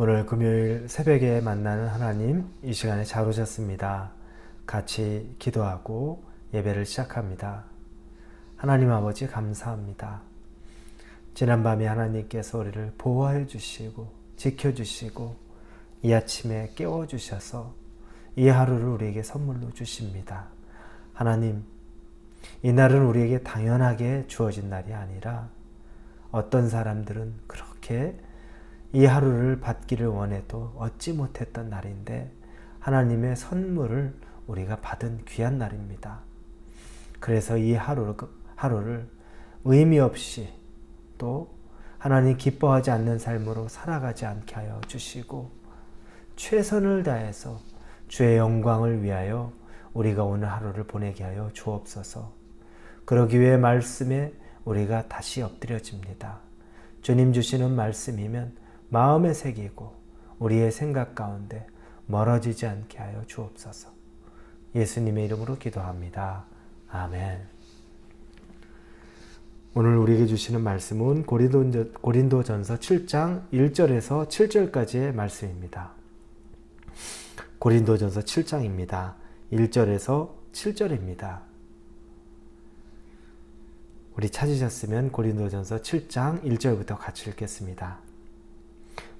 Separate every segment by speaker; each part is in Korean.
Speaker 1: 오늘 금요일 새벽에 만나는 하나님 이 시간에 잘 오셨습니다. 같이 기도하고 예배를 시작합니다. 하나님 아버지 감사합니다. 지난밤에 하나님께서 우리를 보호해 주시고 지켜 주시고 이 아침에 깨워 주셔서 이 하루를 우리에게 선물로 주십니다. 하나님 이 날은 우리에게 당연하게 주어진 날이 아니라 어떤 사람들은 그렇게 이 하루를 받기를 원해도 얻지 못했던 날인데 하나님의 선물을 우리가 받은 귀한 날입니다. 그래서 이 하루, 하루를 의미 없이 또 하나님 기뻐하지 않는 삶으로 살아가지 않게 하여 주시고 최선을 다해서 주의 영광을 위하여 우리가 오늘 하루를 보내게 하여 주옵소서. 그러기 위해 말씀에 우리가 다시 엎드려집니다. 주님 주시는 말씀이면 마음에 새기고 우리의 생각 가운데 멀어지지 않게 하여 주옵소서. 예수님의 이름으로 기도합니다. 아멘. 오늘 우리에게 주시는 말씀은 고린도전서 7장 1절에서 7절까지의 말씀입니다. 고린도전서 7장입니다. 1절에서 7절입니다. 우리 찾으셨으면 고린도전서 7장 1절부터 같이 읽겠습니다.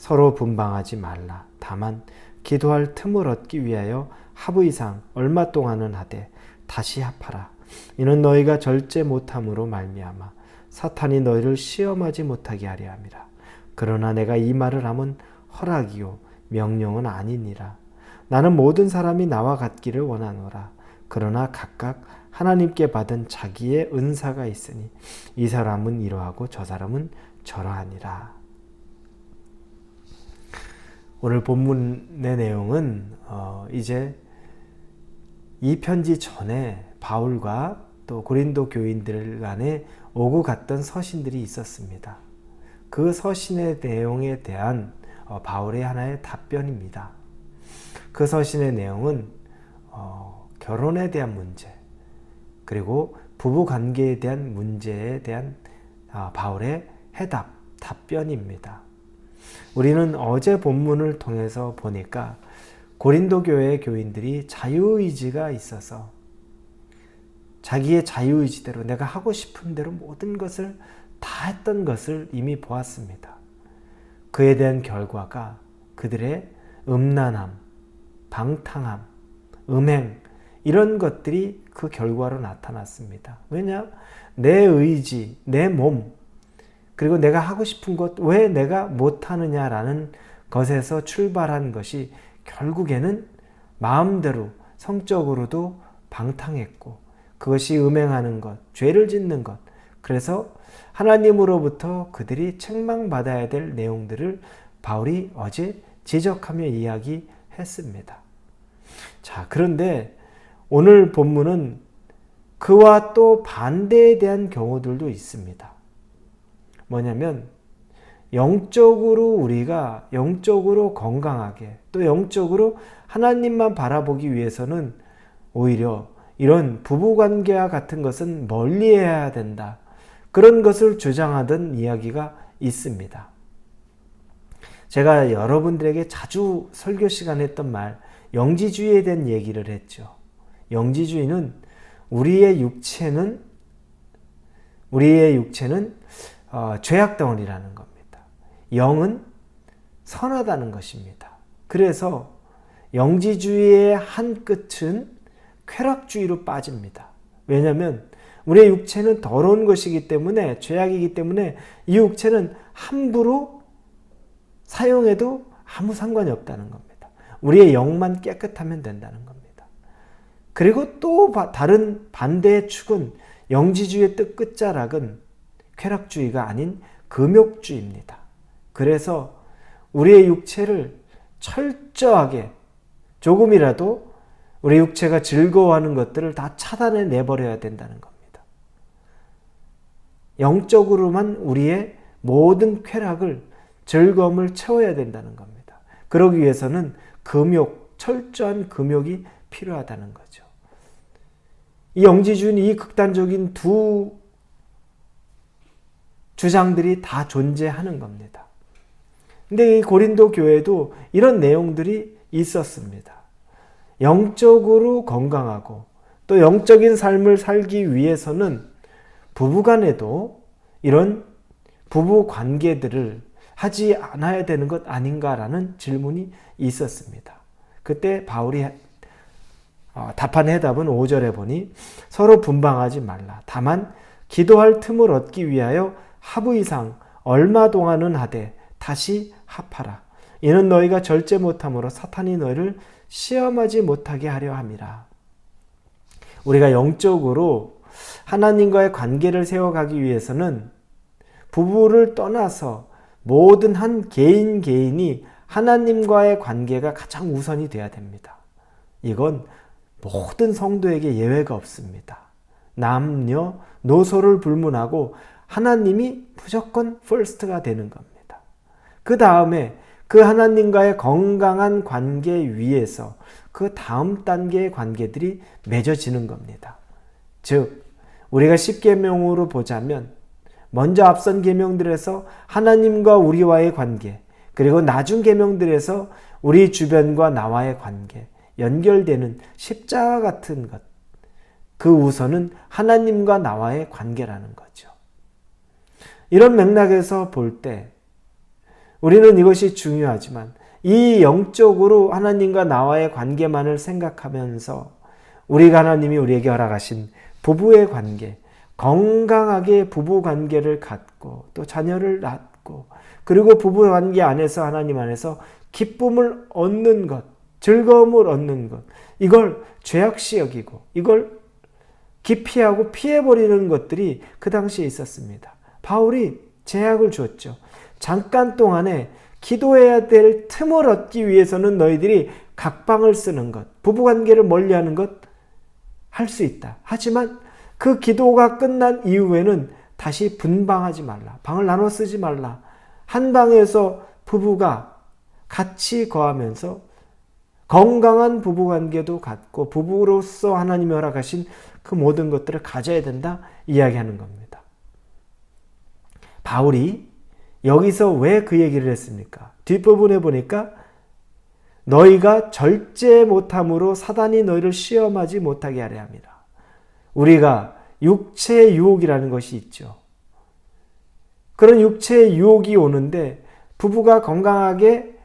Speaker 1: 서로 분방하지 말라. 다만 기도할 틈을 얻기 위하여 하부 이상 얼마 동안은 하되 다시 합하라. 이는 너희가 절제 못함으로 말미암아 사탄이 너희를 시험하지 못하게 하려 함이라. 그러나 내가 이 말을 함은 허락이요 명령은 아니니라. 나는 모든 사람이 나와 같기를 원하노라. 그러나 각각 하나님께 받은 자기의 은사가 있으니 이 사람은 이러하고 저 사람은 저러하니라. 오늘 본문의 내용은 어 이제 이 편지 전에 바울과 또 고린도 교인들 간에 오고 갔던 서신들이 있었습니다. 그 서신의 내용에 대한 어 바울의 하나의 답변입니다. 그 서신의 내용은 어 결혼에 대한 문제, 그리고 부부 관계에 대한 문제에 대한 아, 바울의 해답, 답변입니다. 우리는 어제 본문을 통해서 보니까 고린도 교회 교인들이 자유의지가 있어서 자기의 자유의지대로 내가 하고 싶은 대로 모든 것을 다 했던 것을 이미 보았습니다. 그에 대한 결과가 그들의 음란함, 방탕함, 음행, 이런 것들이 그 결과로 나타났습니다. 왜냐? 내 의지, 내 몸, 그리고 내가 하고 싶은 것, 왜 내가 못하느냐라는 것에서 출발한 것이 결국에는 마음대로 성적으로도 방탕했고, 그것이 음행하는 것, 죄를 짓는 것, 그래서 하나님으로부터 그들이 책망받아야 될 내용들을 바울이 어제 지적하며 이야기했습니다. 자, 그런데 오늘 본문은 그와 또 반대에 대한 경우들도 있습니다. 뭐냐면 영적으로 우리가 영적으로 건강하게 또 영적으로 하나님만 바라보기 위해서는 오히려 이런 부부관계와 같은 것은 멀리해야 된다. 그런 것을 주장하던 이야기가 있습니다. 제가 여러분들에게 자주 설교 시간에 했던 말, 영지주의에 대한 얘기를 했죠. 영지주의는 우리의 육체는 우리의 육체는 어, 죄악 덩어리라는 겁니다. 영은 선하다는 것입니다. 그래서 영지주의의 한 끝은 쾌락주의로 빠집니다. 왜냐하면 우리의 육체는 더러운 것이기 때문에 죄악이기 때문에 이 육체는 함부로 사용해도 아무 상관이 없다는 겁니다. 우리의 영만 깨끗하면 된다는 겁니다. 그리고 또 다른 반대의 축은 영지주의의 뜻 끝자락은 쾌락주의가 아닌 금욕주의입니다. 그래서 우리의 육체를 철저하게 조금이라도 우리 육체가 즐거워하는 것들을 다 차단해 내버려야 된다는 겁니다. 영적으로만 우리의 모든 쾌락을 즐거움을 채워야 된다는 겁니다. 그러기 위해서는 금욕, 철저한 금욕이 필요하다는 거죠. 이 영지주는 이 극단적인 두 주장들이 다 존재하는 겁니다. 근데 이 고린도 교회도 이런 내용들이 있었습니다. 영적으로 건강하고 또 영적인 삶을 살기 위해서는 부부간에도 이런 부부 관계들을 하지 않아야 되는 것 아닌가라는 질문이 있었습니다. 그때 바울이 어, 답한 해답은 5절에 보니 서로 분방하지 말라. 다만 기도할 틈을 얻기 위하여 하부 이상 얼마 동안은 하되 다시 합하라. 이는 너희가 절제 못함으로 사탄이 너희를 시험하지 못하게 하려 함이라. 우리가 영적으로 하나님과의 관계를 세워가기 위해서는 부부를 떠나서 모든 한 개인 개인이 하나님과의 관계가 가장 우선이 돼야 됩니다. 이건 모든 성도에게 예외가 없습니다. 남녀, 노소를 불문하고 하나님이 무조건 퍼스트가 되는 겁니다. 그 다음에 그 하나님과의 건강한 관계 위에서 그 다음 단계의 관계들이 맺어지는 겁니다. 즉, 우리가 10계명으로 보자면 먼저 앞선 계명들에서 하나님과 우리와의 관계, 그리고 나중 계명들에서 우리 주변과 나와의 관계, 연결되는 십자가 같은 것. 그 우선은 하나님과 나와의 관계라는 거죠. 이런 맥락에서 볼 때 우리는 이것이 중요하지만 이 영적으로 하나님과 나와의 관계만을 생각하면서 우리가 하나님이 우리에게 허락하신 부부의 관계, 건강하게 부부 관계를 갖고 또 자녀를 낳고 그리고 부부 관계 안에서 하나님 안에서 기쁨을 얻는 것, 즐거움을 얻는 것, 이걸 죄악시 여기고 이걸 기피하고 피해버리는 것들이 그 당시에 있었습니다. 바울이 제약을 주었죠. 잠깐 동안에 기도해야 될 틈을 얻기 위해서는 너희들이 각방을 쓰는 것, 부부관계를 멀리하는 것 할 수 있다. 하지만 그 기도가 끝난 이후에는 다시 분방하지 말라. 방을 나눠 쓰지 말라. 한 방에서 부부가 같이 거하면서 건강한 부부 관계도 갖고 부부로서 하나님이 허락하신 그 모든 것들을 가져야 된다 이야기하는 겁니다. 바울이 여기서 왜 그 얘기를 했습니까? 뒷부분에 보니까 너희가 절제 못함으로 사단이 너희를 시험하지 못하게 하려 합니다. 우리가 육체의 유혹이라는 것이 있죠. 그런 육체의 유혹이 오는데 부부가 건강하게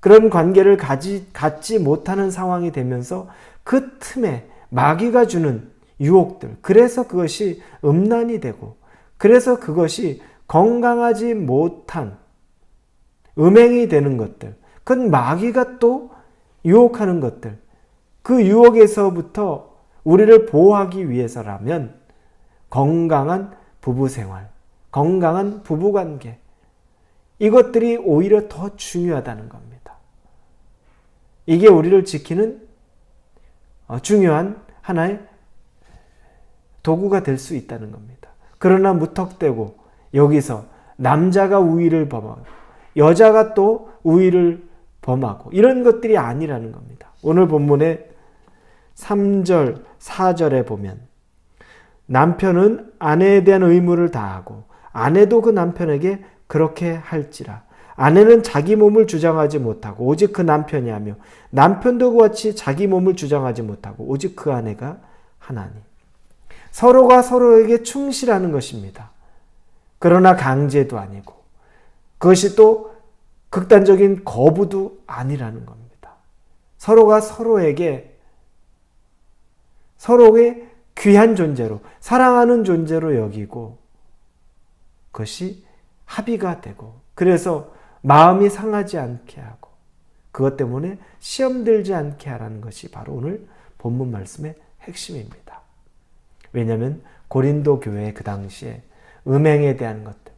Speaker 1: 그런 관계를 가지, 갖지 못하는 상황이 되면서 그 틈에 마귀가 주는 유혹들, 그래서 그것이 음란이 되고, 그래서 그것이 건강하지 못한 음행이 되는 것들, 그건 마귀가 또 유혹하는 것들, 그 유혹에서부터 우리를 보호하기 위해서라면 건강한 부부 생활, 건강한 부부 관계, 이것들이 오히려 더 중요하다는 겁니다. 이게 우리를 지키는 어, 중요한 하나의 도구가 될 수 있다는 겁니다. 그러나 무턱대고 여기서 남자가 우위를 범하고 여자가 또 우위를 범하고 이런 것들이 아니라는 겁니다. 오늘 본문의 3절, 4절에 보면 남편은 아내에 대한 의무를 다하고 아내도 그 남편에게 그렇게 할지라 아내는 자기 몸을 주장하지 못하고 오직 그 남편이 하며 남편도 그와 같이 자기 몸을 주장하지 못하고 오직 그 아내가 하나님. 서로가 서로에게 충실하는 것입니다. 그러나 강제도 아니고 그것이 또 극단적인 거부도 아니라는 겁니다. 서로가 서로에게 서로의 귀한 존재로 사랑하는 존재로 여기고 그것이 합의가 되고 그래서 마음이 상하지 않게 하고 그것 때문에 시험 들지 않게 하라는 것이 바로 오늘 본문 말씀의 핵심입니다. 왜냐하면 고린도 교회 그 당시에 음행에 대한 것들,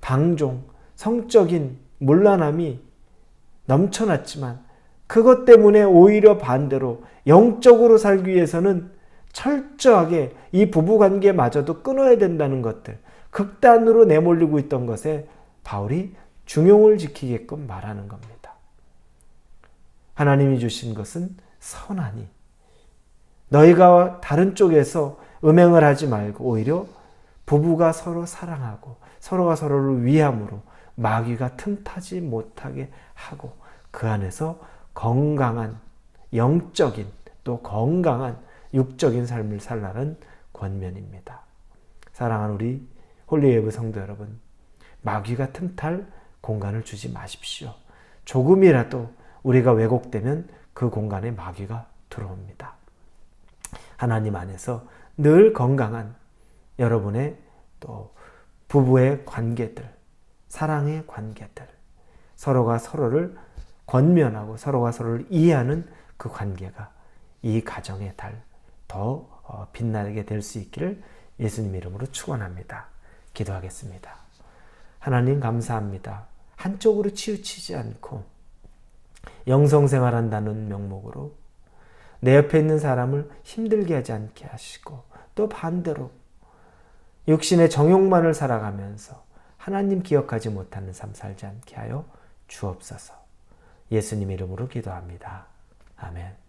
Speaker 1: 방종, 성적인 물란함이 넘쳐났지만 그것 때문에 오히려 반대로 영적으로 살기 위해서는 철저하게 이 부부 관계마저도 끊어야 된다는 것들, 극단으로 내몰리고 있던 것에 바울이 중용을 지키게끔 말하는 겁니다. 하나님이 주신 것은 선하니 너희가 다른 쪽에서 음행을 하지 말고 오히려 부부가 서로 사랑하고 서로가 서로를 위함으로 마귀가 틈타지 못하게 하고 그 안에서 건강한 영적인 또 건강한 육적인 삶을 살라는 권면입니다. 사랑하는 우리 홀리웨브 성도 여러분, 마귀가 틈탈 공간을 주지 마십시오. 조금이라도 우리가 왜곡되면 그 공간에 마귀가 들어옵니다. 하나님 안에서 늘 건강한 여러분의 또 부부의 관계들, 사랑의 관계들, 서로가 서로를 권면하고 서로가 서로를 이해하는 그 관계가 이 가정의 달더 어, 빛나게 될 수 있기를 예수님 이름으로 축원합니다. 기도하겠습니다. 하나님 감사합니다. 한쪽으로 치우치지 않고 영성생활한다는 명목으로 내 옆에 있는 사람을 힘들게 하지 않게 하시고 또 반대로 육신의 정욕만을 살아가면서 하나님 기억하지 못하는 삶 살지 않게 하여 주옵소서. 예수님 이름으로 기도합니다. 아멘.